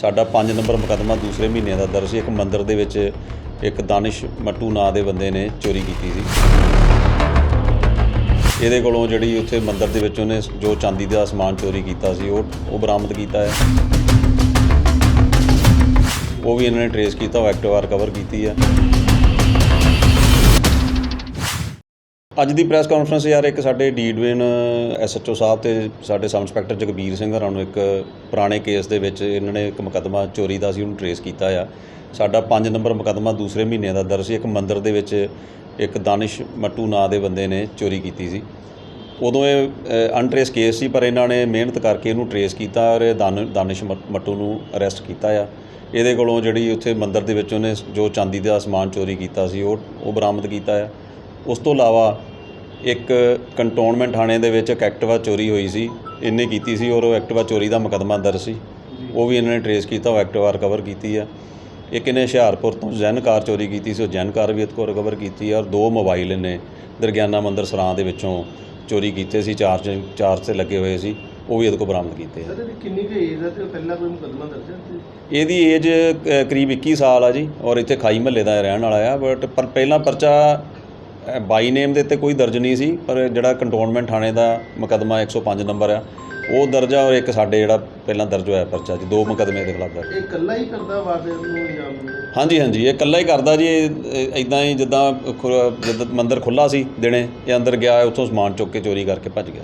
ਸਾਡਾ 5 ਨੰਬਰ ਮੁਕੱਦਮਾ ਦੂਸਰੇ ਮਹੀਨੇ ਦਾ ਦਰਜ ਸੀ। ਇੱਕ ਮੰਦਿਰ ਦੇ ਵਿੱਚ ਇੱਕ ਦਾਨਿਸ਼ ਮੱਟੂ ਨਾਂ ਦੇ ਬੰਦੇ ਨੇ ਚੋਰੀ ਕੀਤੀ ਸੀ। ਇਹਦੇ ਕੋਲੋਂ ਜਿਹੜੀ ਉੱਥੇ ਮੰਦਿਰ ਦੇ ਵਿੱਚ ਉਹਨੇ ਜੋ ਚਾਂਦੀ ਦਾ ਸਮਾਨ ਚੋਰੀ ਕੀਤਾ ਸੀ, ਉਹ ਉਹ ਬਰਾਮਦ ਕੀਤਾ ਹੈ। ਉਹ ਵੀ ਇਹਨਾਂ ਨੇ ਟਰੇਸ ਕੀਤਾ, ਉਹ ਐਕਟਿਵਾ ਰਿਕਵਰ ਕੀਤੀ ਹੈ। ਅੱਜ ਦੀ ਪ੍ਰੈਸ ਕਾਨਫਰੰਸ ਯਾਰ ਇੱਕ ਸਾਡੇ ਡੀ ਡਿਵੀਜ਼ਨ ਐਸਐਚਓ ਸਾਹਿਬ ਤੇ ਸਾਡੇ ਸਬ ਇੰਸਪੈਕਟਰ ਜਗਬੀਰ ਸਿੰਘ ਹਰਾਂ ਨੂੰ ਇੱਕ ਪੁਰਾਣੇ ਕੇਸ ਦੇ ਵਿੱਚ ਇਹਨਾਂ ਨੇ ਇੱਕ ਮੁਕੱਦਮਾ ਚੋਰੀ ਦਾ ਸੀ, ਉਹਨੂੰ ਟਰੇਸ ਕੀਤਾ ਆ। ਸਾਡਾ 5 ਨੰਬਰ ਮੁਕੱਦਮਾ ਦੂਸਰੇ ਮਹੀਨੇ ਦਾ ਦਰਜ ਸੀ, ਇੱਕ ਮੰਦਿਰ ਦੇ ਵਿੱਚ ਇੱਕ ਦਾਨਿਸ਼ ਮੱਟੂ ਨਾਂ ਦੇ ਬੰਦੇ ਨੇ ਚੋਰੀ ਕੀਤੀ ਸੀ। ਉਦੋਂ ਇਹ ਅਨਟ੍ਰੇਸ ਕੇਸ ਸੀ, ਪਰ ਇਹਨਾਂ ਨੇ ਮਿਹਨਤ ਕਰਕੇ ਇਹਨੂੰ ਟਰੇਸ ਕੀਤਾ ਔਰ ਇਹ ਦਾਨ- ਦਾਨਿਸ਼ ਮੱਟੂ ਨੂੰ ਅਰੈਸਟ ਕੀਤਾ ਆ। ਇਹਦੇ ਕੋਲੋਂ ਜਿਹੜੀ ਉੱਥੇ ਮੰਦਿਰ ਦੇ ਵਿੱਚ ਉਹਨੇ ਜੋ ਚਾਂਦੀ ਦਾ ਸਮਾਨ ਚੋਰੀ ਕੀਤਾ ਸੀ, ਉਹ ਉਹ ਬਰਾਮਦ ਕੀਤਾ ਆ। ਉਸ ਤੋਂ ਇਲਾਵਾ ਇੱਕ ਕੰਟੋਨਮੈਂਟ ਥਾਣੇ ਦੇ ਵਿੱਚ ਇੱਕ ਐਕਟਿਵਾ ਚੋਰੀ ਹੋਈ ਸੀ ਇਹਨੇ ਕੀਤੀ ਸੀ ਔਰ ਉਹ ਐਕਟਿਵਾ ਚੋਰੀ ਦਾ ਮੁਕੱਦਮਾ ਦਰਜ ਸੀ। ਉਹ ਵੀ ਇਹਨਾਂ ਨੇ ਟਰੇਸ ਕੀਤਾ ਉਹ ਐਕਟਿਵਾ ਰਿਕਵਰ ਕੀਤੀ ਆ। ਇੱਕ ਇਹਨੇ ਹੁਸ਼ਿਆਰਪੁਰ ਤੋਂ ਜੈਨ ਕਾਰ ਚੋਰੀ ਕੀਤੀ ਸੀ ਉਹ ਜੈਨ ਕਾਰ ਵੀ ਇਹਦੇ ਰਿਕਵਰ ਕੀਤੀ ਔਰ ਦੋ ਮੋਬਾਈਲ ਇਹਨੇ ਦਰਗਿਆਨਾ ਮੰਦਿਰ ਸਰਾਂ ਦੇ ਵਿੱਚੋਂ ਚੋਰੀ ਕੀਤੇ ਸੀ ਚਾਰਜ ਚਾਰਜ ਤੇ ਲੱਗੇ ਹੋਏ ਸੀ ਉਹ ਵੀ ਇਹਦੇ ਕੋਲ ਬਰਾਮਦ ਕੀਤੇ ਆ। ਸਰ ਇਹਦੀ ਕਿੰਨੀ ਕੁ ਏਜ ਹੈ ਤੇ ਪਹਿਲਾਂ ਕੋਈ ਮੁਕੱਦਮਾ ਦਰਜ ਹੈ ਇਹਦੀ ਏਜ ਕਰੀਬ 21 ਸਾਲ ਆ ਜੀ ਔਰ ਇੱਥੇ ਖਾਈ ਮਹੱਲੇ ਦਾ ਰਹਿਣ ਵਾਲਾ ਆ ਬਟ ਪਰ ਪਹਿਲਾਂ ਪਰਚਾ ਬਾਈ ਨੇਮ ਦੇ ਉੱਤੇ ਕੋਈ ਦਰਜ ਨਹੀਂ ਸੀ ਪਰ ਜਿਹੜਾ ਕੰਟੋਨਮੈਂਟ ਥਾਣੇ ਦਾ ਮੁਕੱਦਮਾ 105 ਨੰਬਰ ਆ ਉਹ ਦਰਜ ਆ ਔਰ ਇੱਕ ਸਾਡੇ ਜਿਹੜਾ ਪਹਿਲਾਂ ਦਰਜ ਹੋਇਆ ਪਰਚਾ ਜੀ ਦੋ ਮੁਕੱਦਮੇ ਦੇ ਖਿਲਾਫ ਦਰਜ। ਇਹ ਇਕੱਲਾ ਹੀ ਕਰਦਾ ਵਾਰਦਾਤ ਨੂੰ ਅੰਜਾਮ ਹਾਂਜੀ ਹਾਂਜੀ ਇਹ ਇਕੱਲਾ ਹੀ ਕਰਦਾ ਜੀ ਇਦਾਂ ਹੀ ਜਿੱਦਾਂ ਮੰਦਿਰ ਖੁੱਲਾ ਸੀ ਦਿਨੇ ਇਹ ਅੰਦਰ ਗਿਆ ਉੱਥੋਂ ਸਮਾਨ ਚੁੱਕ ਕੇ ਚੋਰੀ ਕਰਕੇ ਭੱਜ ਗਿਆ।